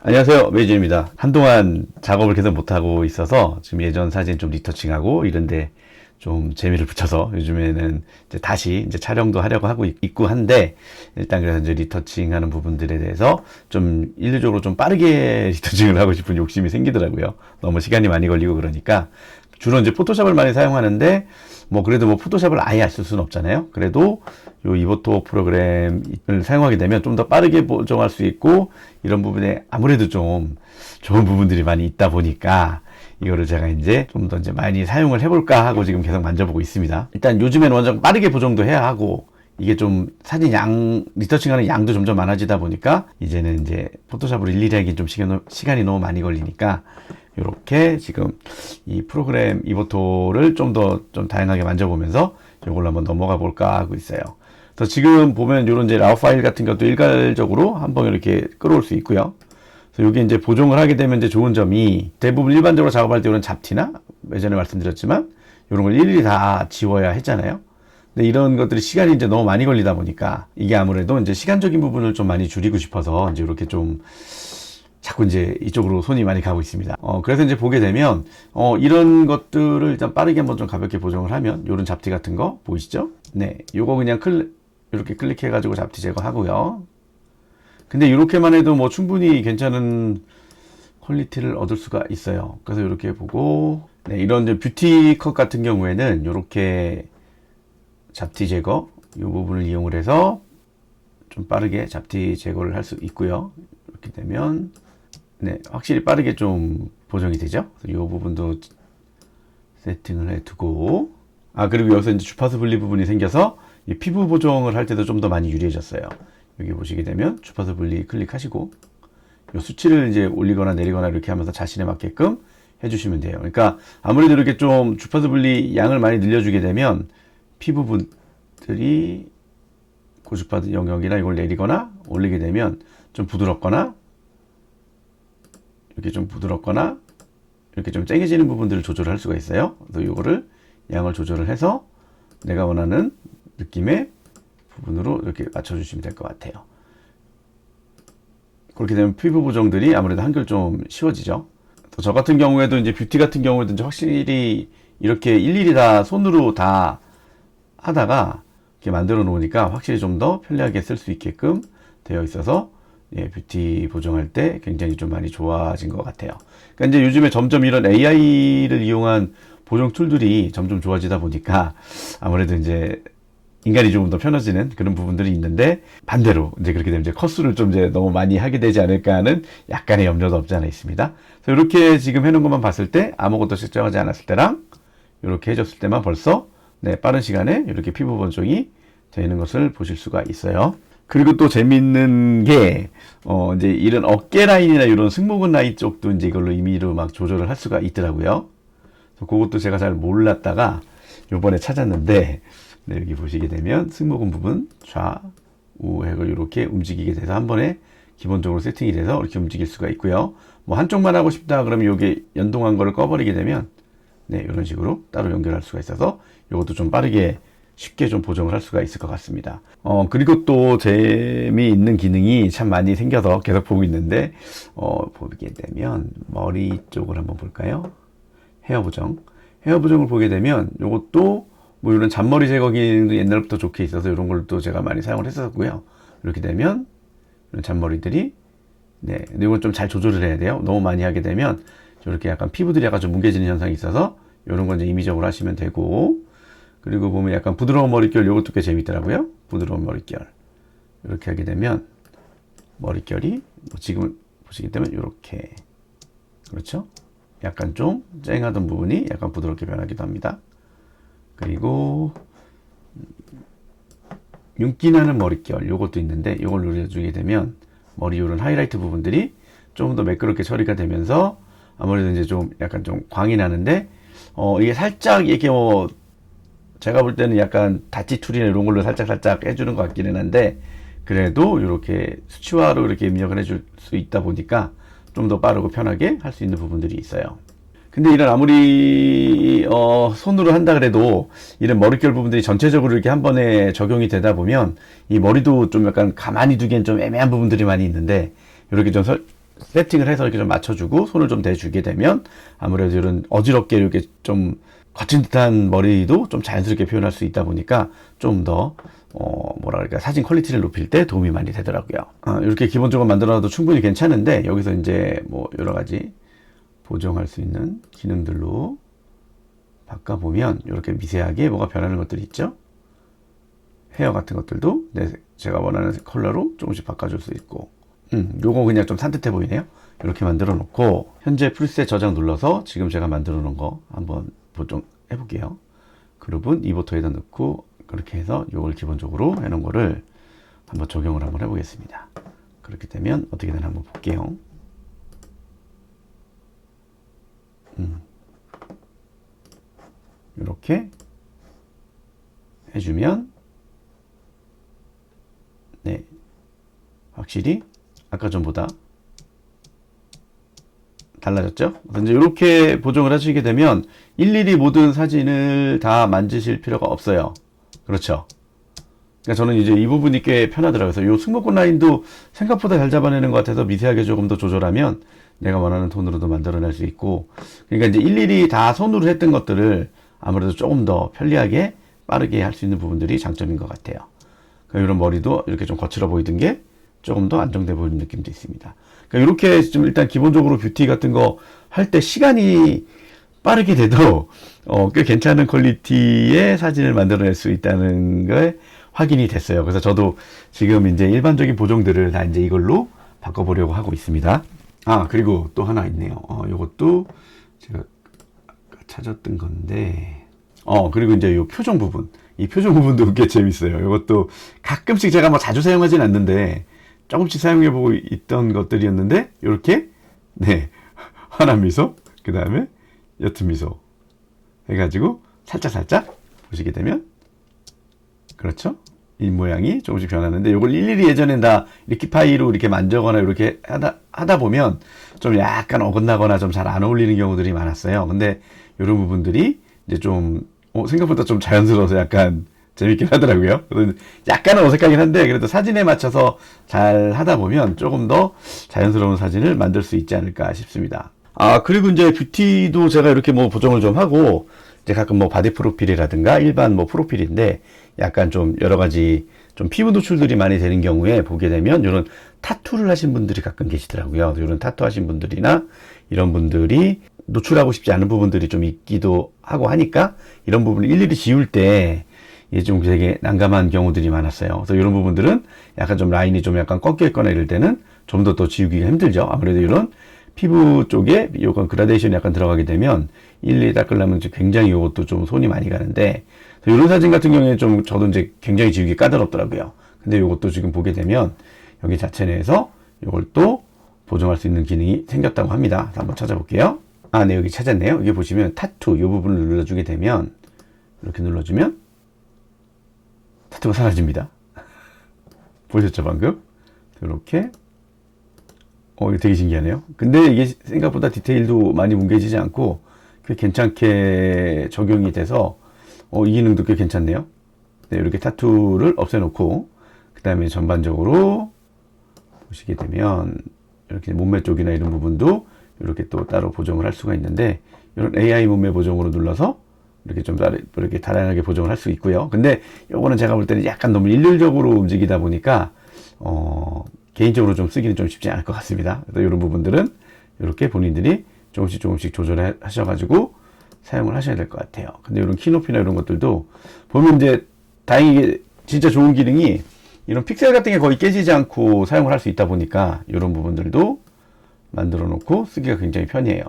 안녕하세요. 메이준입니다. 한동안 작업을 계속 못하고 있어서 지금 예전 사진 좀 리터칭하고 이런데 좀 재미를 붙여서 요즘에는 이제 다시 이제 촬영도 하려고 하고 있- 있고 한데 일단 그래서 이제 리터칭 하는 부분들에 대해서 좀 일률적으로 좀 빠르게 리터칭을 하고 싶은 욕심이 생기더라고요. 너무 시간이 많이 걸리고 그러니까 주로 이제 포토샵을 많이 사용하는데 뭐 그래도 뭐 포토샵을 아예 안 쓸 수는 없잖아요. 그래도 요 이보토 프로그램을 사용하게 되면 좀 더 빠르게 보정할 수 있고 이런 부분에 아무래도 좀 좋은 부분들이 많이 있다 보니까 이거를 제가 이제 좀 더 이제 많이 사용을 해볼까 하고 지금 계속 만져보고 있습니다. 일단 요즘에는 완전 빠르게 보정도 해야 하고 이게 좀 사진 양 리터칭하는 양도 점점 많아지다 보니까 이제는 이제 포토샵으로 일일이 하기 좀 시간, 시간이 너무 많이 걸리니까 이렇게 지금 이 프로그램 이보토를 좀 더좀 다양하게 만져보면서 이걸로 한번 넘어가 볼까 하고 있어요. 그래서 지금 보면 이런 이제 라우 파일 같은 것도 일괄적으로 한번 이렇게 끌어올 수 있고요. 그래서 여기 이제 보정을 하게 되면 이제 좋은 점이 대부분 일반적으로 작업할 때 이런 잡티나 예전에 말씀드렸지만 이런 걸 일일이 다 지워야 했잖아요. 근데 이런 것들이 시간이 이제 너무 많이 걸리다 보니까 이게 아무래도 이제 시간적인 부분을 좀 많이 줄이고 싶어서 이제 이렇게 좀 자꾸 이제 이쪽으로 손이 많이 가고 있습니다. 어, 그래서 이제 보게 되면, 어, 이런 것들을 일단 빠르게 한번 좀 가볍게 보정을 하면, 요런 잡티 같은 거 보이시죠? 네. 요거 그냥 클, 이렇게 클릭해가지고 잡티 제거하고요. 근데 이렇게만 해도 뭐 충분히 괜찮은 퀄리티를 얻을 수가 있어요. 그래서 이렇게 보고, 네, 이런 이제 뷰티 컷 같은 경우에는 이렇게 잡티 제거, 이 부분을 이용을 해서 좀 빠르게 잡티 제거를 할 수 있고요. 이렇게 되면, 네, 확실히 빠르게 좀 보정이 되죠. 이 부분도 세팅을 해 두고, 아, 그리고 여기서 이제 주파수 분리 부분이 생겨서 이 피부 보정을 할 때도 좀 더 많이 유리해졌어요. 여기 보시게 되면 주파수 분리 클릭하시고, 이 수치를 이제 올리거나 내리거나 이렇게 하면서 자신에 맞게끔 해주시면 돼요. 그러니까 아무래도 이렇게 좀 주파수 분리 양을 많이 늘려주게 되면 피부분들이 고주파수 영역이나 이걸 내리거나 올리게 되면 좀 부드럽거나 이렇게 좀 부드럽거나 이렇게 좀 쨍해지는 부분들을 조절할 수가 있어요. 그래서 이거를 양을 조절을 해서 내가 원하는 느낌의 부분으로 이렇게 맞춰주시면 될 것 같아요. 그렇게 되면 피부 보정들이 아무래도 한결 좀 쉬워지죠. 또저 같은 경우에도 이제 뷰티 같은 경우에도 이제 확실히 이렇게 일일이 다 손으로 다 하다가 이렇게 만들어 놓으니까 확실히 좀 더 편리하게 쓸 수 있게끔 되어 있어서 예, 뷰티 보정할 때 굉장히 좀 많이 좋아진 것 같아요. 그러니까 이제 요즘에 점점 이런 AI를 이용한 보정 툴들이 점점 좋아지다 보니까 아무래도 이제 인간이 조금 더 편해지는 그런 부분들이 있는데 반대로 이제 그렇게 되면 이제 컷수를 좀 이제 너무 많이 하게 되지 않을까 하는 약간의 염려도 없지 않아 있습니다. 그래서 이렇게 지금 해놓은 것만 봤을 때 아무것도 설정하지 않았을 때랑 이렇게 해줬을 때만 벌써 네, 빠른 시간에 이렇게 피부 보정이 되는 것을 보실 수가 있어요. 그리고 또 재밌는 게, 어, 이제 이런 어깨 라인이나 이런 승모근 라인 쪽도 이제 이걸로 임의로 막 조절을 할 수가 있더라고요. 그것도 제가 잘 몰랐다가 요번에 찾았는데, 네, 여기 보시게 되면 승모근 부분 좌우 핵을 이렇게 움직이게 돼서 한 번에 기본적으로 세팅이 돼서 이렇게 움직일 수가 있고요. 뭐 한쪽만 하고 싶다 그러면 이게 연동한 거를 꺼버리게 되면 네, 이런 식으로 따로 연결할 수가 있어서 이것도 좀 빠르게 쉽게 좀 보정을 할 수가 있을 것 같습니다. 어, 그리고 또 재미있는 기능이 참 많이 생겨서 계속 보고 있는데, 어, 보게 되면 머리 쪽을 한번 볼까요? 헤어 보정. 헤어 보정을 보게 되면 이것도 뭐 이런 잔머리 제거 기능도 옛날부터 좋게 있어서 이런 걸 또 제가 많이 사용을 했었고요. 이렇게 되면 이런 잔머리들이 네, 이건 좀 잘 조절을 해야 돼요. 너무 많이 하게 되면 이렇게 약간 피부들이 약간 좀 뭉개지는 현상이 있어서 이런 건 이제 임의적으로 하시면 되고 그리고 보면 약간 부드러운 머릿결 요것도 꽤 재밌더라고요. 부드러운 머릿결 이렇게 하게 되면 머릿결이 뭐 지금 보시게 되면 이렇게 그렇죠? 약간 좀 쨍하던 부분이 약간 부드럽게 변하기도 합니다. 그리고 윤기 나는 머릿결 요것도 있는데 요걸 눌러주게 되면 머리 요런 하이라이트 부분들이 조금 더 매끄럽게 처리가 되면서 아무래도 이제 좀 약간 좀 광이 나는데 어 이게 살짝 이렇게 뭐 제가 볼 때는 약간 다치 툴이나 이런 걸로 살짝 살짝 해주는 것 같기는 한데 그래도 이렇게 수치화로 이렇게 입력을 해줄 수 있다 보니까 좀 더 빠르고 편하게 할 수 있는 부분들이 있어요. 근데 이런 아무리 어, 손으로 한다 그래도 이런 머릿결 부분들이 전체적으로 이렇게 한 번에 적용이 되다 보면 이 머리도 좀 약간 가만히 두기엔 좀 애매한 부분들이 많이 있는데 이렇게 좀 설, 세팅을 해서 이렇게 좀 맞춰주고 손을 좀 대주게 되면 아무래도 이런 어지럽게 이렇게 좀 거친 듯한 머리도 좀 자연스럽게 표현할 수 있다 보니까 좀더 어, 그럴까 사진 퀄리티를 높일 때 도움이 많이 되더라고요. 아, 이렇게 기본적으로 만들어놔도 충분히 괜찮은데 여기서 이제 뭐 여러 가지 보정할 수 있는 기능들로 바꿔보면 이렇게 미세하게 뭐가 변하는 것들이 있죠. 헤어 같은 것들도 내 제가 원하는 컬러로 조금씩 바꿔줄 수 있고 음, 요거 그냥 좀 산뜻해 보이네요. 이렇게 만들어 놓고 현재 프리셋 저장 눌러서 지금 제가 만들어 놓은 거 한번 보정 해 볼게요. 그룹은 이보토에다 넣고 그렇게 해서 요걸 기본적으로 해놓은 거를 한번 적용을 한번 해보겠습니다. 그렇게 되면 어떻게 되나 한번 볼게요. 음. 이렇게 해주면 네 확실히 아까 전보다 달라졌죠? 이제 이렇게 보정을 하시게 되면 일일이 모든 사진을 다 만지실 필요가 없어요. 그렇죠? 그러니까 저는 이제 이 부분이 꽤 편하더라고요. 그래서 이 승모권 라인도 생각보다 잘 잡아내는 것 같아서 미세하게 조금 더 조절하면 내가 원하는 톤으로도 만들어낼 수 있고 그러니까 이제 일일이 다 손으로 했던 것들을 아무래도 조금 더 편리하게 빠르게 할 수 있는 부분들이 장점인 것 같아요. 그러니까 이런 머리도 이렇게 좀 거칠어 보이던 게 조금 더 안정돼 보이는 느낌도 있습니다. 그러니까 이렇게 좀 일단 기본적으로 뷰티 같은 거 할 때 시간이 빠르게 돼도 어, 꽤 괜찮은 퀄리티의 사진을 만들어낼 수 있다는 게 확인이 됐어요. 그래서 저도 지금 이제 일반적인 보정들을 다 이제 이걸로 바꿔보려고 하고 있습니다. 아, 그리고 또 하나 있네요. 어, 요것도 제가 찾았던 건데, 어, 그리고 이제 요 표정 부분. 이 표정 부분도 꽤 재밌어요. 이것도 가끔씩 제가 뭐 자주 사용하진 않는데, 조금씩 사용해보고 있던 것들이었는데, 요렇게, 네, 환한 미소, 그 다음에 옅은 미소 해가지고 살짝 살짝 보시게 되면, 그렇죠? 이 모양이 조금씩 변하는데 이걸 일일이 예전엔 다 리키파이로 이렇게 만져거나 이렇게 하다, 하다 보면 좀 약간 어긋나거나 좀 잘 안 어울리는 경우들이 많았어요. 근데 이런 부분들이 이제 좀 어, 생각보다 좀 자연스러워서 약간 재밌긴 하더라고요. 약간은 어색하긴 한데 그래도 사진에 맞춰서 잘 하다 보면 조금 더 자연스러운 사진을 만들 수 있지 않을까 싶습니다. 아 그리고 이제 뷰티도 제가 이렇게 뭐 보정을 좀 하고 이제 가끔 뭐 바디 프로필이라든가 일반 뭐 프로필인데 약간 좀 여러 가지 좀 피부 노출들이 많이 되는 경우에 보게 되면 이런 타투를 하신 분들이 가끔 계시더라고요. 이런 타투 하신 분들이나 이런 분들이 노출하고 싶지 않은 부분들이 좀 있기도 하고 하니까 이런 부분을 일일이 지울 때 이게 좀 되게 난감한 경우들이 많았어요. 그래서 이런 부분들은 약간 좀 라인이 좀 약간 꺾여 있거나 이럴 때는 좀더또 지우기가 힘들죠. 아무래도 이런 피부 쪽에 요건 그라데이션이 약간 들어가게 되면 일일이 닦으려면 굉장히 이것도 좀 손이 많이 가는데 이런 사진 같은 경우에 좀 저도 이제 굉장히 지우기 까다롭더라고요. 근데 이것도 지금 보게 되면 여기 자체 내에서 이걸 또 보정할 수 있는 기능이 생겼다고 합니다. 한번 찾아볼게요. 아, 네, 여기 찾았네요. 여기 보시면 타투 이 부분을 눌러주게 되면 이렇게 눌러주면 타투가 사라집니다. 보셨죠, 방금? 이렇게 어, 이거 되게 신기하네요. 근데 이게 생각보다 디테일도 많이 뭉개지지 않고 꽤 괜찮게 적용이 돼서 어, 이 기능도 꽤 괜찮네요. 네, 이렇게 타투를 없애놓고 그 다음에 전반적으로 보시게 되면 이렇게 몸매 쪽이나 이런 부분도 이렇게 또 따로 보정을 할 수가 있는데 이런 AI 몸매 보정으로 눌러서 이렇게 좀 다르, 이렇게 다양하게 보정을 할 수 있고요. 근데 요거는 제가 볼 때는 약간 너무 일률적으로 움직이다 보니까 어, 개인적으로 좀 쓰기는 좀 쉽지 않을 것 같습니다. 그래서 이런 부분들은 이렇게 본인들이 조금씩 조금씩 조절해 하셔가지고 사용을 하셔야 될 것 같아요. 근데 이런 키높이나 이런 것들도 보면 이제 다행히 진짜 좋은 기능이 이런 픽셀 같은 게 거의 깨지지 않고 사용을 할 수 있다 보니까 이런 부분들도 만들어 놓고 쓰기가 굉장히 편해요.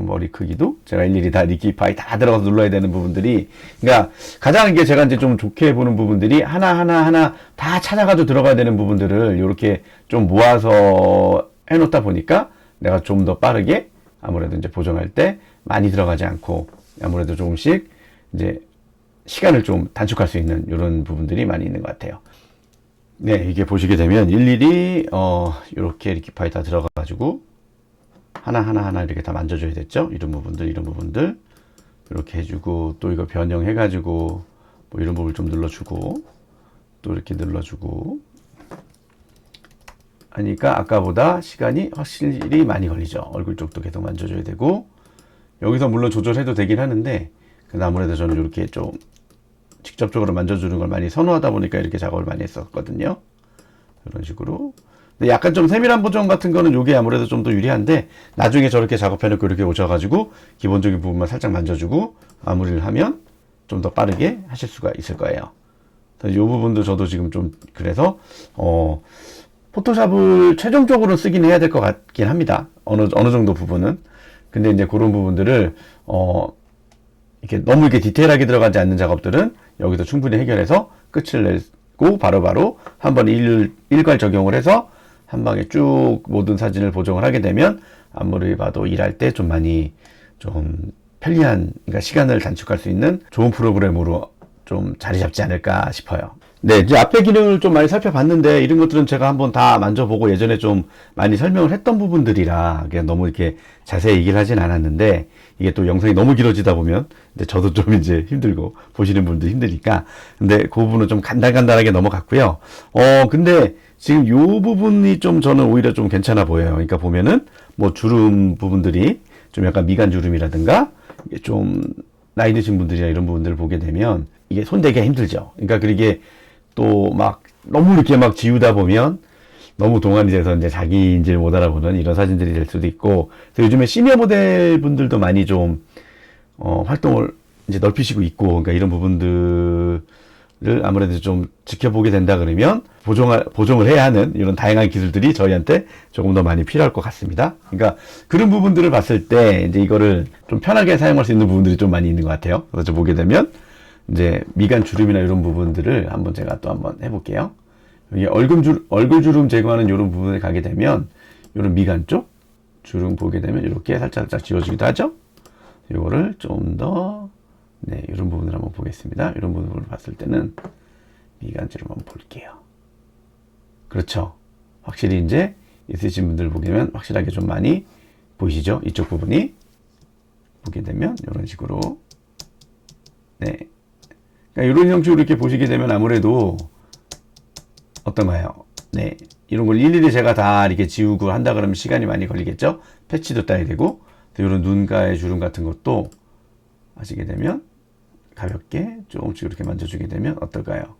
머리 크기도 제가 일일이 다 리키파이 다 들어가서 눌러야 되는 부분들이 그러니까 가장 이게 제가 이제 좀 좋게 보는 부분들이 하나 하나 하나 다 찾아가지고 들어가야 되는 부분들을 이렇게 좀 모아서 해놓다 보니까 내가 좀 더 빠르게 아무래도 이제 보정할 때 많이 들어가지 않고 아무래도 조금씩 이제 시간을 좀 단축할 수 있는 이런 부분들이 많이 있는 것 같아요. 네, 이게 보시게 되면 일일이 어 이렇게 리키파이 다 들어가 가지고 하나 하나 하나 이렇게 다 만져줘야 됐죠. 이런 부분들 이런 부분들 이렇게 해주고 또 이거 변형해 가지고 뭐 이런 부분 좀 눌러주고 또 이렇게 눌러주고 하니까 아까보다 시간이 확실히 많이 걸리죠. 얼굴 쪽도 계속 만져줘야 되고 여기서 물론 조절해도 되긴 하는데 근데 아무래도 저는 이렇게 좀 직접적으로 만져주는 걸 많이 선호하다 보니까 이렇게 작업을 많이 했었거든요. 이런 식으로. 근데 약간 좀 세밀한 보정 같은 거는 이게 아무래도 좀 더 유리한데 나중에 저렇게 작업해놓고 이렇게 오셔가지고 기본적인 부분만 살짝 만져주고 마무리를 하면 좀 더 빠르게 하실 수가 있을 거예요. 이 부분도 저도 지금 좀 그래서 어 포토샵을 최종적으로 쓰긴 해야 될 것 같긴 합니다. 어느 어느 정도 부분은. 근데 이제 그런 부분들을 어 이렇게 너무 이렇게 디테일하게 들어가지 않는 작업들은 여기서 충분히 해결해서 끝을 내고 바로바로 한번 일, 일괄 적용을 해서 한 방에 쭉 모든 사진을 보정을 하게 되면 아무리 봐도 일할 때 좀 많이 좀 편리한 그러니까 시간을 단축할 수 있는 좋은 프로그램으로 좀 자리 잡지 않을까 싶어요. 네, 이제 앞에 기능을 좀 많이 살펴봤는데 이런 것들은 제가 한번 다 만져보고 예전에 좀 많이 설명을 했던 부분들이라 그냥 너무 이렇게 자세히 얘기를 하진 않았는데 이게 또 영상이 너무 길어지다 보면 근데 저도 좀 이제 힘들고 보시는 분도 힘드니까 근데 그 부분은 좀 간단간단하게 넘어갔고요. 어 근데 지금 요 부분이 좀 저는 오히려 좀 괜찮아 보여요. 그러니까 보면은 뭐 주름 부분들이 좀 약간 미간 주름이라든가 좀 나이 드신 분들이나 이런 부분들을 보게 되면 이게 손대기가 힘들죠. 그러니까 그게 또 막 너무 이렇게 막 지우다 보면 너무 동안이 돼서 이제 자기인지를 못 알아보는 이런 사진들이 될 수도 있고 그래서 요즘에 시니어 모델 분들도 많이 좀 어, 활동을 이제 넓히시고 있고 그러니까 이런 부분들 을 아무래도 좀 지켜보게 된다 그러면 보정을 보정을 해야 하는 이런 다양한 기술들이 저희한테 조금 더 많이 필요할 것 같습니다. 그러니까 그런 부분들을 봤을 때 이제 이거를 좀 편하게 사용할 수 있는 부분들이 좀 많이 있는 것 같아요. 그래서 보게 되면 이제 미간 주름이나 이런 부분들을 한번 제가 또 한번 해볼게요. 여기 얼굴, 주, 얼굴 주름 제거하는 이런 부분에 가게 되면 이런 미간 쪽 주름 보게 되면 이렇게 살짝 살짝 지워지기도 하죠. 이거를 좀 더 네, 이런 부분을 한번 보겠습니다. 이런 부분을 봤을 때는 미간 주름 한번 볼게요. 그렇죠. 확실히 이제 있으신 분들 보게 되면 확실하게 좀 많이 보이시죠? 이쪽 부분이 보게 되면 이런 식으로 네, 그러니까 이런 형식으로 이렇게 보시게 되면 아무래도 어떤가요? 네. 이런 걸 일일이 제가 다 이렇게 지우고 한다 그러면 시간이 많이 걸리겠죠? 패치도 따야 되고, 또 이런 눈가의 주름 같은 것도 하시게 되면 가볍게 조금씩 이렇게 만져주게 되면 어떨까요?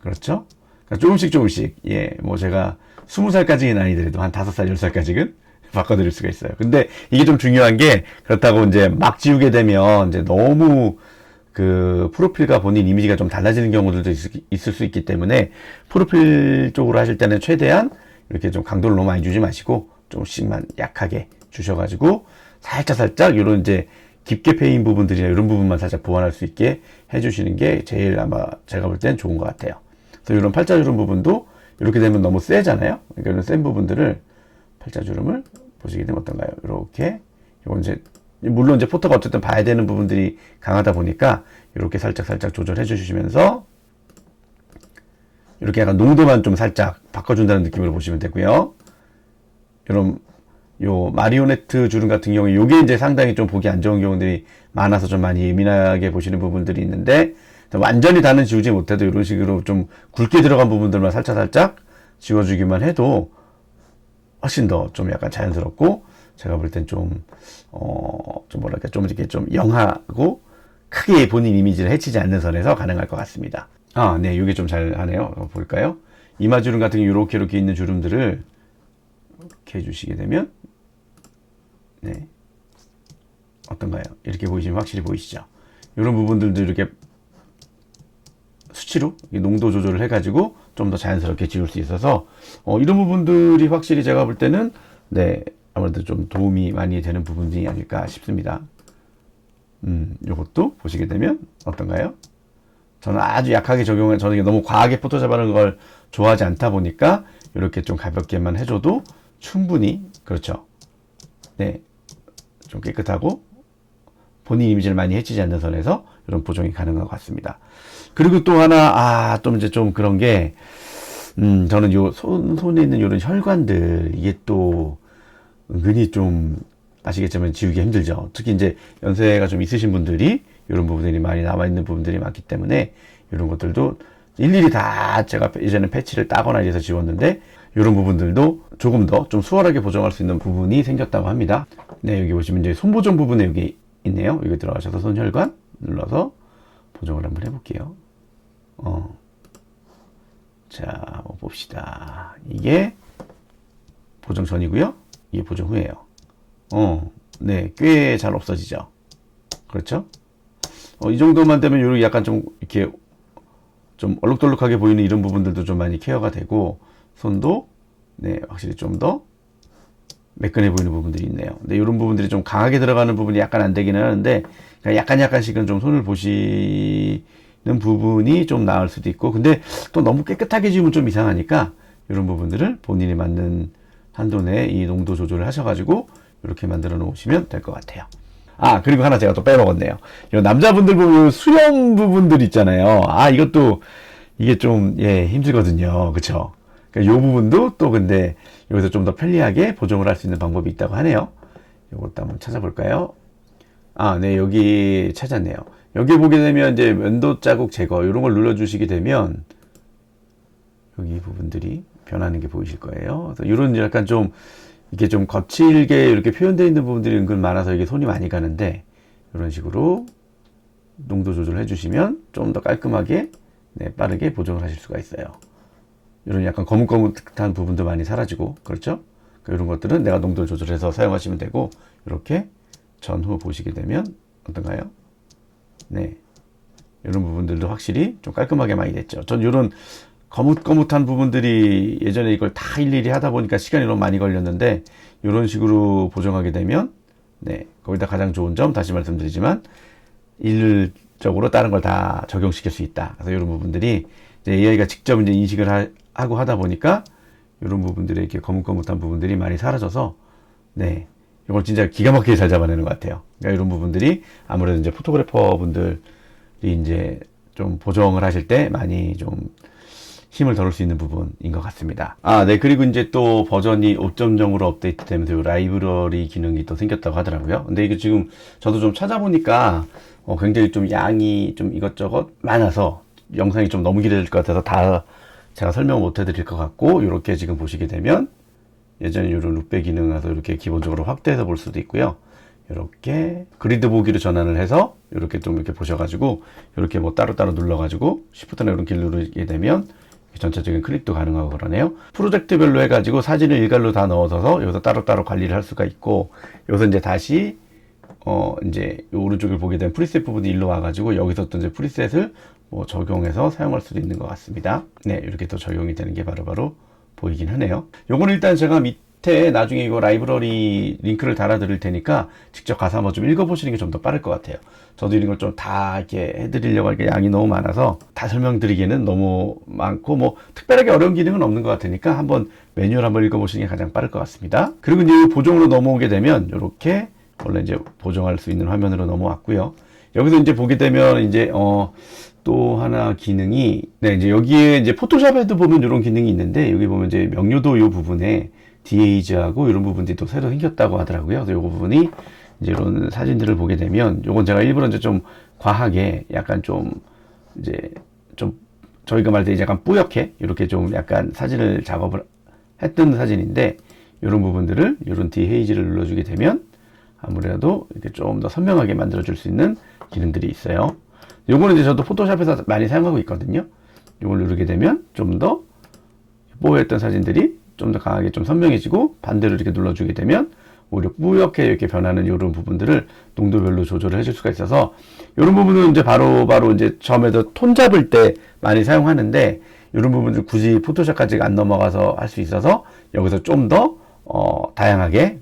그렇죠? 그러니까 조금씩 조금씩, 예, 뭐 제가 20살까지는 아니더라도 한 5살, 10살까지는 바꿔드릴 수가 있어요. 근데 이게 좀 중요한 게 그렇다고 이제 막 지우게 되면 이제 너무 그 프로필과 본인 이미지가 좀 달라지는 경우들도 있, 을 수 있기 때문에 프로필 쪽으로 하실 때는 최대한 이렇게 좀 강도를 너무 많이 주지 마시고 조금씩만 약하게 주셔가지고 살짝 살짝 이런 이제 깊게 패인 부분들이나 이런 부분만 살짝 보완할 수 있게 해주시는 게 제일 아마 제가 볼 땐 좋은 것 같아요. 그래서 이런 팔자주름 부분도 이렇게 되면 너무 세잖아요. 그러니까 이런 센 부분들을 팔자주름을 보시게 되면 어떤가요? 이렇게 이건 이제 물론 이제 포토가 어쨌든 봐야 되는 부분들이 강하다 보니까 이렇게 살짝 살짝 조절해 주시면서 이렇게 약간 농도만 좀 살짝 바꿔준다는 느낌으로 보시면 되고요. 이런 요 마리오네트 주름 같은 경우에 요게 이제 상당히 좀 보기 안 좋은 경우들이 많아서 좀 많이 예민하게 보시는 부분들이 있는데 완전히 다는 지우지 못해도 이런 식으로 좀 굵게 들어간 부분들만 살짝 살짝 지워주기만 해도 훨씬 더 좀 약간 자연스럽고 제가 볼 땐 좀, 어, 좀 뭐랄까, 좀 이렇게 좀 영하고 크게 본인 이미지를 해치지 않는 선에서 가능할 것 같습니다. 아, 네, 이게 좀 잘 하네요. 어, 볼까요? 이마 주름 같은 게 이렇게 이렇게 있는 주름들을 이렇게 해주시게 되면, 네. 어떤가요? 이렇게 보이시면 확실히 보이시죠? 이런 부분들도 이렇게 수치로 농도 조절을 해가지고 좀 더 자연스럽게 지울 수 있어서 어, 이런 부분들이 확실히 제가 볼 때는 네 아무래도 좀 도움이 많이 되는 부분이 아닐까 싶습니다. 음, 요것도 보시게 되면 어떤가요? 저는 아주 약하게 적용을, 저는 너무 과하게 포토샵하는 걸 좋아하지 않다 보니까 이렇게 좀 가볍게만 해줘도 충분히, 그렇죠. 네. 좀 깨끗하고 본인 이미지를 많이 해치지 않는 선에서 이런 보정이 가능한 것 같습니다. 그리고 또 하나, 아, 좀 이제 좀 그런 게, 음, 저는 요 손, 손에 있는 이런 혈관들, 이게 또 은근히 좀 아시겠지만 지우기 힘들죠. 특히 이제 연세가 좀 있으신 분들이 이런 부분들이 많이 남아 있는 부분들이 많기 때문에 이런 것들도 일일이 다 제가 이제는 패치를 따거나 이래서 지웠는데 이런 부분들도 조금 더 좀 수월하게 보정할 수 있는 부분이 생겼다고 합니다. 네, 여기 보시면 이제 손 보정 부분에 여기 있네요. 여기 들어가셔서 손혈관 눌러서 보정을 한번 해볼게요. 어. 자, 봅시다. 이게 보정 전이고요. 이게 보정 후예요. 어, 네, 꽤 잘 없어지죠. 그렇죠? 어, 이 정도만 되면 요렇게 약간 좀 이렇게 좀 얼룩덜룩하게 보이는 이런 부분들도 좀 많이 케어가 되고 손도 네, 확실히 좀 더 매끈해 보이는 부분들이 있네요. 근데 이런 부분들이 좀 강하게 들어가는 부분이 약간 안 되기는 하는데 약간 약간씩은 좀 손을 보시는 부분이 좀 나을 수도 있고 근데 또 너무 깨끗하게 지우면 좀 이상하니까 이런 부분들을 본인이 맞는 한도 내에 이 농도 조절을 하셔가지고 이렇게 만들어 놓으시면 될 것 같아요. 아, 그리고 하나 제가 또 빼먹었네요. 이 남자분들 보면 수염 부분들 있잖아요. 아, 이것도 이게 좀, 예, 힘들거든요. 그쵸? 그러니까 요 부분도 또 근데 여기서 좀 더 편리하게 보정을 할 수 있는 방법이 있다고 하네요. 요것도 한번 찾아볼까요? 아, 네, 여기 찾았네요. 여기 보게 되면 이제 면도 자국 제거, 이런 걸 눌러주시게 되면 여기 부분들이 변하는 게 보이실 거예요. 이런 약간 좀 이게 좀 거칠게 이렇게 표현되어 있는 부분들이 은근 많아서 이게 손이 많이 가는데 이런 식으로 농도 조절을 해주시면 좀 더 깔끔하게 네, 빠르게 보정을 하실 수가 있어요. 이런 약간 거뭇거뭇한 부분도 많이 사라지고 그렇죠? 이런 것들은 내가 농도를 조절해서 사용하시면 되고 이렇게 전후 보시게 되면 어떤가요? 네. 이런 부분들도 확실히 좀 깔끔하게 많이 됐죠. 전 이런 거뭇거뭇한 부분들이 예전에 이걸 다 일일이 하다 보니까 시간이 너무 많이 걸렸는데 이런 식으로 보정하게 되면 네 거기다 가장 좋은 점 다시 말씀드리지만 일적으로 다른 걸 다 적용시킬 수 있다. 그래서 이런 부분들이 이제 AI가 직접 이제 인식을 하, 하고 하다 보니까 이런 부분들이 이렇게 거뭇거뭇한 부분들이 많이 사라져서 네 이걸 진짜 기가 막히게 잘 잡아내는 것 같아요. 그러니까 이런 부분들이 아무래도 이제 포토그래퍼 분들이 이제 좀 보정을 하실 때 많이 좀 힘을 덜을 수 있는 부분인 것 같습니다. 아, 네. 그리고 이제 또 버전이 5.0으로 업데이트 되면서 이 라이브러리 기능이 또 생겼다고 하더라고요. 근데 이게 지금 저도 좀 찾아보니까 어, 굉장히 좀 양이 좀 이것저것 많아서 영상이 좀 너무 길어질 것 같아서 다 제가 설명 못 해드릴 것 같고 이렇게 지금 보시게 되면 예전에 이런 룩배 기능에서 이렇게 기본적으로 확대해서 볼 수도 있고요. 이렇게 그리드 보기로 전환을 해서 이렇게 좀 이렇게 보셔가지고 이렇게 뭐 따로따로 눌러가지고 시프트나 이런 길 누르게 되면 전체적인 클릭도 가능하고 그러네요. 프로젝트별로 해가지고 사진을 일괄로 다 넣어서 여기서 따로따로 관리를 할 수가 있고 여기서 이제 다시 어 이제 요 오른쪽을 보게 되면 프리셋 부분이 일로 와가지고 여기서 또 이제 프리셋을 뭐 적용해서 사용할 수도 있는 것 같습니다. 네, 이렇게 또 적용이 되는 게 바로 바로 보이긴 하네요. 요거는 일단 제가 밑에 나중에 이거 라이브러리 링크를 달아드릴 테니까 직접 가서 한번 좀 읽어보시는 게 좀 더 빠를 것 같아요. 저도 이런 걸 좀 다 이렇게 해드리려고 하니까 양이 너무 많아서 다 설명드리기에는 너무 많고 뭐 특별하게 어려운 기능은 없는 것 같으니까 한번 매뉴얼 한번 읽어보시는 게 가장 빠를 것 같습니다. 그리고 이제 보정으로 넘어오게 되면 이렇게 원래 이제 보정할 수 있는 화면으로 넘어왔고요. 여기서 이제 보게 되면 이제 어, 또 하나 기능이 네 이제 여기에 이제 포토샵에도 보면 이런 기능이 있는데 여기 보면 이제 명료도 이 부분에 디에이즈하고 이런 부분들이 또 새로 생겼다고 하더라고요. 그래서 이 부분이 이제 이런 사진들을 보게 되면 요건 제가 일부러 이제 좀 과하게 약간 좀 이제 좀 저희가 말할 때 이제 약간 뿌옇게 이렇게 좀 약간 사진을 작업을 했던 사진인데 이런 부분들을 이런 디헤이즈를 눌러주게 되면 아무래도 이렇게 좀 더 선명하게 만들어 줄 수 있는 기능들이 있어요. 요거는 이제 저도 포토샵에서 많이 사용하고 있거든요. 요걸 누르게 되면 좀 더 뽀였던 사진들이 좀 더 강하게 좀 선명해지고 반대로 이렇게 눌러주게 되면 오히려 뿌옇게 이렇게 변하는 이런 부분들을 농도별로 조절을 해줄 수가 있어서 이런 부분은 이제 바로 바로 이제 처음에도 톤 잡을 때 많이 사용하는데 이런 부분들 굳이 포토샵까지 안 넘어가서 할 수 있어서 여기서 좀더 어, 다양하게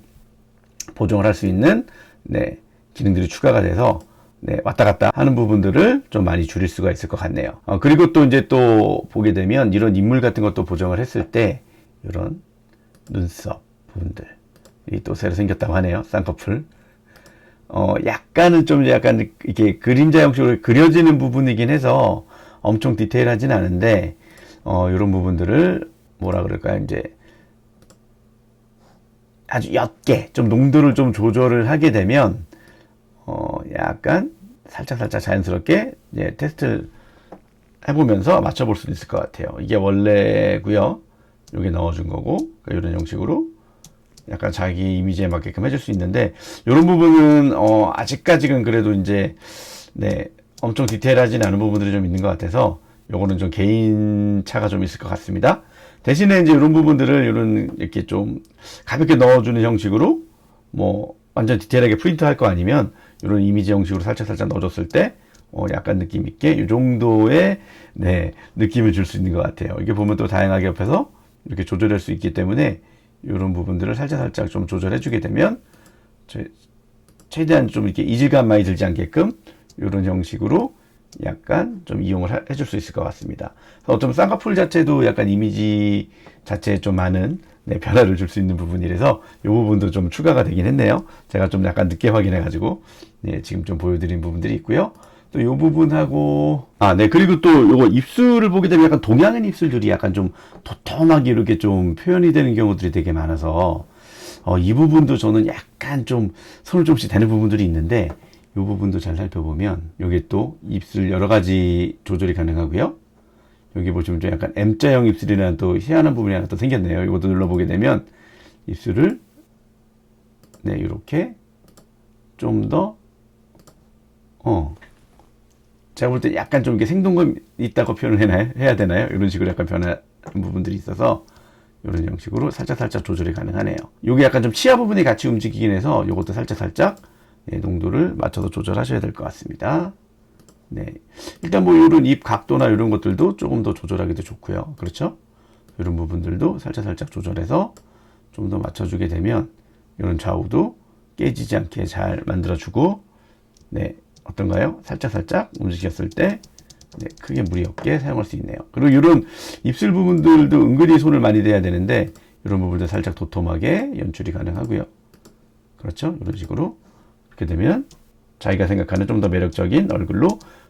보정을 할 수 있는 네, 기능들이 추가가 돼서 네, 왔다 갔다 하는 부분들을 좀 많이 줄일 수가 있을 것 같네요. 어, 그리고 또 이제 또 보게 되면 이런 인물 같은 것도 보정을 했을 때 이런 눈썹 부분들 이 또 새로 생겼다고 하네요. 쌍꺼풀. 어, 약간은 좀 약간 이렇게 그림자 형식으로 그려지는 부분이긴 해서 엄청 디테일하진 않은데 어, 이런 부분들을 뭐라 그럴까요? 이제 아주 옅게 좀 농도를 좀 조절을 하게 되면 어 약간 살짝 살짝 자연스럽게 이제 테스트를 해보면서 맞춰볼 수 있을 것 같아요. 이게 원래고요. 여기 넣어준 거고 그러니까 이런 형식으로 약간 자기 이미지에 맞게끔 해줄 수 있는데 이런 부분은 어 아직까지는 그래도 이제 네 엄청 디테일하진 않은 부분들이 좀 있는 것 같아서 요거는 좀 개인 차가 좀 있을 것 같습니다. 대신에 이제 이런 부분들을 이런 이렇게 좀 가볍게 넣어주는 형식으로 뭐 완전 디테일하게 프린트 할 거 아니면 이런 이미지 형식으로 살짝 살짝 넣어줬을 때 어, 약간 느낌 있게 이 정도의 네 느낌을 줄 수 있는 것 같아요. 이게 보면 또 다양하게 옆에서 이렇게 조절할 수 있기 때문에 이런 부분들을 살짝 살짝 좀 조절해 주게 되면 제- 최대한 좀 이렇게 이질감 많이 들지 않게끔 이런 형식으로 약간 좀 이용을 하- 해줄 수 있을 것 같습니다. 어쩌면 쌍꺼풀 자체도 약간 이미지 자체에 좀 많은 네, 변화를 줄 수 있는 부분이라서 이 부분도 좀 추가가 되긴 했네요. 제가 좀 약간 늦게 확인해가지고 네, 지금 좀 보여드린 부분들이 있고요. 또 이 부분하고 아, 네 그리고 또 요거 입술을 보게 되면 약간 동양인 입술들이 약간 좀 도톰하게 이렇게 좀 표현이 되는 경우들이 되게 많아서 어, 이 부분도 저는 약간 좀 손을 조금씩 대는 부분들이 있는데 이 부분도 잘 살펴보면 여기 또 입술 여러 가지 조절이 가능하고요. 여기 보시면 좀 약간 M자형 입술이라는 또 희한한 부분이 하나 또 생겼네요. 이것도 눌러보게 되면 입술을 네 이렇게 좀 더 어. 제가 볼 때 약간 좀 이게 생동감 있다고 표현을 해나요? 해야 되나요? 이런 식으로 약간 변한 부분들이 있어서 이런 형식으로 살짝 살짝 조절이 가능하네요. 이게 약간 좀 치아 부분이 같이 움직이긴 해서 이것도 살짝 살짝 예, 농도를 맞춰서 조절하셔야 될 것 같습니다. 네, 일단 뭐 이런 입 각도나 이런 것들도 조금 더 조절하기도 좋고요. 그렇죠? 이런 부분들도 살짝 살짝 조절해서 좀 더 맞춰주게 되면 이런 좌우도 깨지지 않게 잘 만들어주고 네 어떤가요? 살짝 살짝 움직였을 때 네, 크게 무리 없게 사용할 수 있네요. 그리고 이런 입술 부분들도 은근히 손을 많이 대야 되는데 이런 부분도 살짝 도톰하게 연출이 가능하고요. 그렇죠? 이런 식으로 이렇게 되면 자기가 생각하는 좀 더 매력적인 얼굴로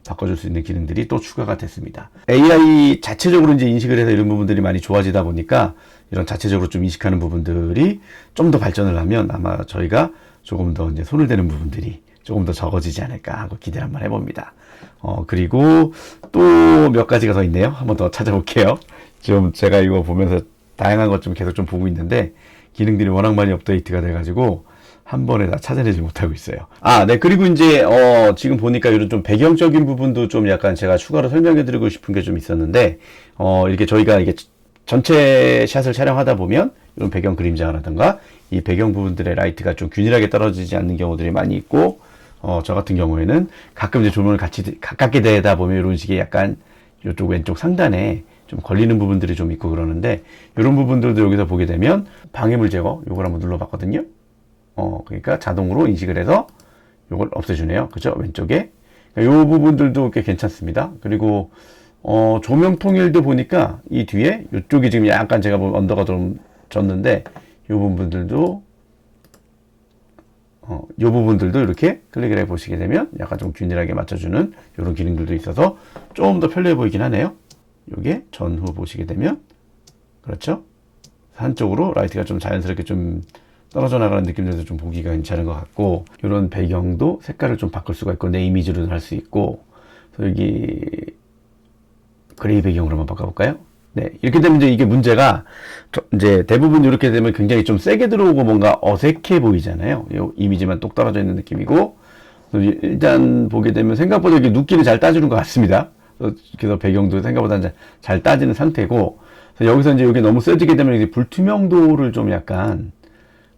바꿔줄 수 있는 기능들이 또 추가가 됐습니다. AI 자체적으로 이제 인식을 해서 이런 부분들이 많이 좋아지다 보니까 이런 자체적으로 좀 인식하는 부분들이 좀 더 발전을 하면 아마 저희가 조금 더 이제 손을 대는 부분들이 조금 더 적어지지 않을까 하고 기대를 한번 해봅니다. 어, 그리고 또 몇 가지가 더 있네요. 한번 더 찾아볼게요. 지금 제가 이거 보면서 다양한 것 좀 계속 좀 보고 있는데 기능들이 워낙 많이 업데이트가 돼가지고 한 번에 다 찾아내지 못하고 있어요. 아, 네. 그리고 이제, 어, 지금 보니까 이런 좀 배경적인 부분도 좀 약간 제가 추가로 설명해 드리고 싶은 게 좀 있었는데, 어, 이렇게 저희가 이게 전체 샷을 촬영하다 보면 이런 배경 그림자라든가 이 배경 부분들의 라이트가 좀 균일하게 떨어지지 않는 경우들이 많이 있고, 어, 저 같은 경우에는 가끔 이제 조명을 같이 드- 가깝게 대다 보면 이런 식의 약간 이쪽 왼쪽 상단에 좀 걸리는 부분들이 좀 있고 그러는데 이런 부분들도 여기서 보게 되면 방해물 제거 요걸 한번 눌러봤거든요. 어, 그러니까 자동으로 인식을 해서 요걸 없애주네요. 그죠? 왼쪽에. 그러니까 요 부분들도 꽤 괜찮습니다. 그리고, 어, 조명 통일도 보니까 이 뒤에 요쪽이 지금 약간 제가 보면 언더가 좀 졌는데 요 부분들도 어, 이 부분들도 이렇게 클릭을 해 보시게 되면 약간 좀 균일하게 맞춰주는 이런 기능들도 있어서 조금 더 편리해 보이긴 하네요. 요게 전후 보시게 되면 그렇죠? 한쪽으로 라이트가 좀 자연스럽게 좀 떨어져 나가는 느낌들도 좀 보기가 괜찮은 것 같고 이런 배경도 색깔을 좀 바꿀 수가 있고 내 이미지로 할수 있고 그래서 여기 그레이 배경으로 한번 바꿔볼까요? 네 이렇게 되면 이제 이게 문제가 저- 이제 대부분 이렇게 되면 굉장히 좀 세게 들어오고 뭔가 어색해 보이잖아요. 이 이미지만 똑 떨어져 있는 느낌이고 일단 보게 되면 생각보다 이게 눕기는 잘 따주는 것 같습니다. 그래서 배경도 생각보다 잘 따지는 상태고 그래서 여기서 이제 여기 너무 세지게 되면 이제 불투명도를 좀 약간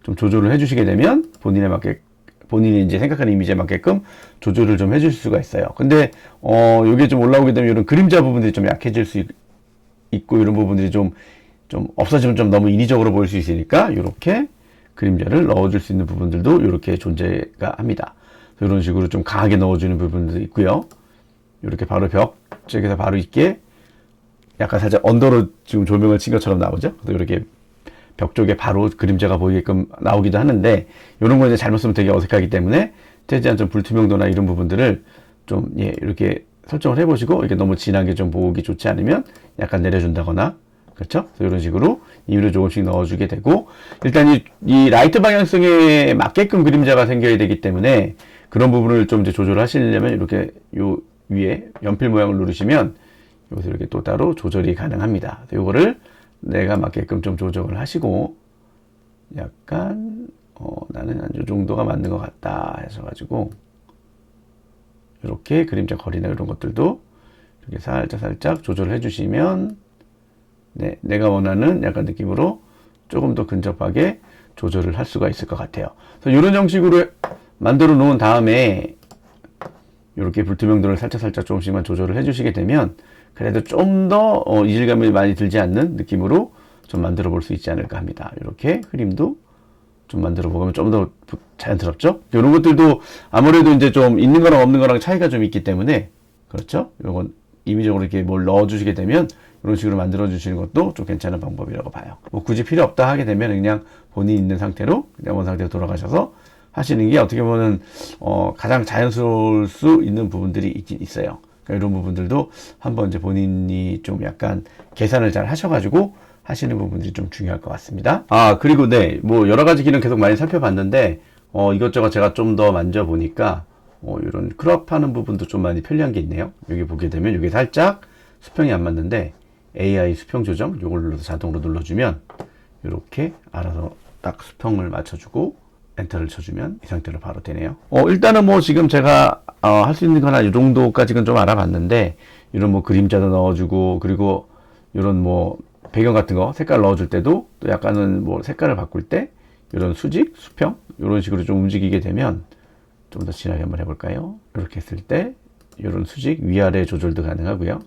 좀 조절을 해주시게 되면 본인에 맞게 본인이 이제 생각하는 이미지에 맞게끔 조절을 좀 해줄 수가 있어요. 근데 어 이게 좀 올라오게 되면 이런 그림자 부분들이 좀 약해질 수 있, 있고 이런 부분들이 좀좀 없어지면 좀 너무 인위적으로 보일 수 있으니까 이렇게 그림자를 넣어줄 수 있는 부분들도 이렇게 존재가 합니다. 이런 식으로 좀 강하게 넣어주는 부분도 있고요. 이렇게 바로 벽 쪽에서 바로 있게 약간 살짝 언더로 지금 조명을 친 것처럼 나오죠. 이렇게 벽 쪽에 바로 그림자가 보이게끔 나오기도 하는데 이런 거 이제 잘못 쓰면 되게 어색하기 때문에 최대한 좀 불투명도나 이런 부분들을 좀 예, 이렇게 설정을 해보시고 이렇게 너무 진하게 좀 보기 좋지 않으면 약간 내려준다거나 그렇죠? 이런 식으로 임의로 조금씩 넣어주게 되고 일단 이, 이 라이트 방향성에 맞게끔 그림자가 생겨야 되기 때문에 그런 부분을 좀 이제 조절하시려면 이렇게 요 위에 연필 모양을 누르시면 여기서 이렇게 또 따로 조절이 가능합니다. 요거를 내가 맞게끔 좀 조정을 하시고 약간 어, 나는 한 요 정도가 맞는 것 같다 해서 이렇게 그림자 거리나 이런 것들도 이렇게 살짝 살짝 조절해 주시면 네, 내가 원하는 약간 느낌으로 조금 더 근접하게 조절을 할 수가 있을 것 같아요. 그래서 이런 형식으로 만들어 놓은 다음에 이렇게 불투명도를 살짝 살짝 조금씩만 조절을 해주시게 되면 그래도 좀더 어, 이질감이 많이 들지 않는 느낌으로 좀 만들어 볼 수 있지 않을까 합니다. 이렇게 그림도 좀 만들어 보면 좀 더 자연스럽죠? 이런 것들도 아무래도 이제 좀 있는 거랑 없는 거랑 차이가 좀 있기 때문에 그렇죠? 이건 임의적으로 이렇게 뭘 넣어 주시게 되면 이런 식으로 만들어 주시는 것도 좀 괜찮은 방법이라고 봐요. 뭐 굳이 필요 없다 하게 되면 그냥 본인이 있는 상태로 그냥 원 상태로 돌아가셔서 하시는 게 어떻게 보면 어 가장 자연스러울 수 있는 부분들이 있긴 있어요. 그러니까 이런 부분들도 한번 이제 본인이 좀 약간 계산을 잘 하셔가지고 하시는 부분들이 좀 중요할 것 같습니다. 아 그리고 네 뭐 여러 가지 기능 계속 많이 살펴봤는데 어 이것저것 제가 좀 더 만져보니까 어, 이런 크롭 하는 부분도 좀 많이 편리한 게 있네요. 여기 보게 되면 이게 살짝 수평이 안 맞는데 AI 수평 조정 이걸 눌러서 자동으로 눌러주면 이렇게 알아서 딱 수평을 맞춰주고 엔터를 쳐주면 이 상태로 바로 되네요. 어, 일단은 뭐 지금 제가 어, 할 수 있는 건한이 정도까지는 좀 알아봤는데 이런 뭐 그림자도 넣어주고 그리고 이런 뭐 배경 같은 거 색깔 넣어줄 때도 또 약간은 뭐 색깔을 바꿀 때 이런 수직, 수평 이런 식으로 좀 움직이게 되면 좀 더 진하게 한번 해볼까요? 이렇게 했을 때 이런 수직 위아래 조절도 가능하고요.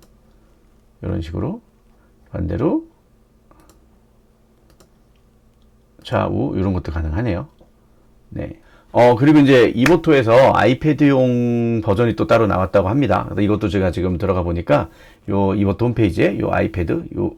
이런 식으로 반대로 좌우 이런 것도 가능하네요. 네. 어 그리고 이제 이모토에서 아이패드용 버전이 또 따로 나왔다고 합니다. 이것도 제가 지금 들어가 보니까 요 이모토 홈페이지에 요 아이패드 요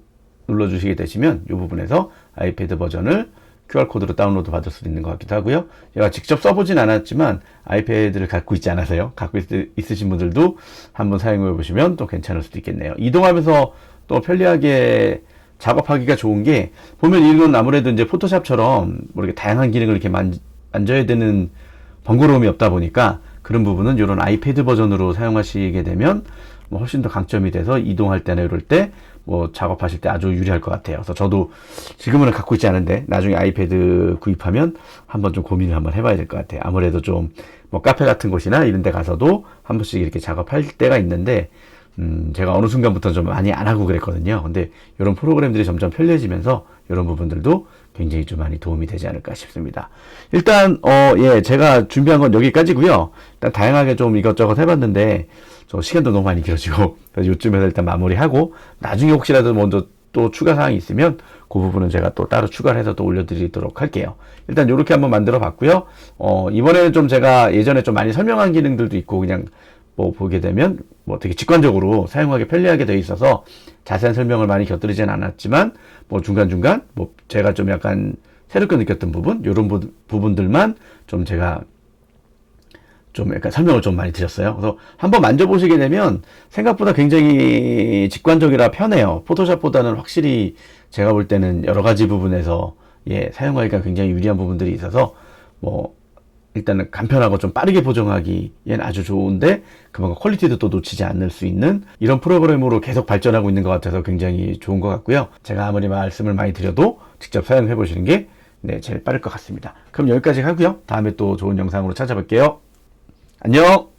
눌러주시게 되시면 이 부분에서 아이패드 버전을 QR코드로 다운로드 받을 수 있는 것 같기도 하고요. 제가 직접 써보진 않았지만 아이패드를 갖고 있지 않아서요. 갖고 있, 으신 분들도 한번 사용해 보시면 또 괜찮을 수도 있겠네요. 이동하면서 또 편리하게 작업하기가 좋은 게 보면 이건 아무래도 이제 포토샵처럼 뭐 이렇게 다양한 기능을 이렇게 만, 만져야 되는 번거로움이 없다 보니까 그런 부분은 이런 아이패드 버전으로 사용하시게 되면 뭐 훨씬 더 강점이 돼서 이동할 때나 이럴 때 뭐 작업하실 때 아주 유리할 것 같아요. 그래서 저도 지금은 갖고 있지 않은데 나중에 아이패드 구입하면 한번 좀 고민을 한번 해봐야 될 것 같아요. 아무래도 좀 뭐 카페 같은 곳이나 이런 데 가서도 한 번씩 이렇게 작업할 때가 있는데 음, 제가 어느 순간부터 좀 많이 안 하고 그랬거든요. 근데 이런 프로그램들이 점점 편리해지면서 이런 부분들도 굉장히 좀 많이 도움이 되지 않을까 싶습니다. 일단, 어, 예, 제가 준비한 건 여기까지고요 일단 다양하게 좀 이것저것 해봤는데, 저 시간도 너무 많이 길어지고, 요쯤에서 일단 마무리하고, 나중에 혹시라도 먼저 또 추가 사항이 있으면, 그 부분은 제가 또 따로 추가를 해서 또 올려드리도록 할게요. 일단 이렇게 한번 만들어 봤고요. 어, 이번에는 좀 제가 예전에 좀 많이 설명한 기능들도 있고, 그냥 뭐 보게 되면 뭐 되게 직관적으로 사용하기 편리하게 되어 있어서 자세한 설명을 많이 곁들이진 않았지만 뭐 중간중간 뭐 제가 좀 약간 새롭게 느꼈던 부분 이런 부, 부분들만 좀 제가 좀 약간 설명을 좀 많이 드렸어요. 그래서 한번 만져보시게 되면 생각보다 굉장히 직관적이라 편해요. 포토샵보다는 확실히 제가 볼 때는 여러 가지 부분에서 예, 사용하기가 굉장히 유리한 부분들이 있어서 뭐 일단은 간편하고 좀 빠르게 보정하기엔 아주 좋은데 그만큼 퀄리티도 또 놓치지 않을 수 있는 이런 프로그램으로 계속 발전하고 있는 것 같아서 굉장히 좋은 것 같고요. 제가 아무리 말씀을 많이 드려도 직접 사용해 보시는 게 네, 제일 빠를 것 같습니다. 그럼 여기까지 하고요. 다음에 또 좋은 영상으로 찾아뵐게요. 안녕!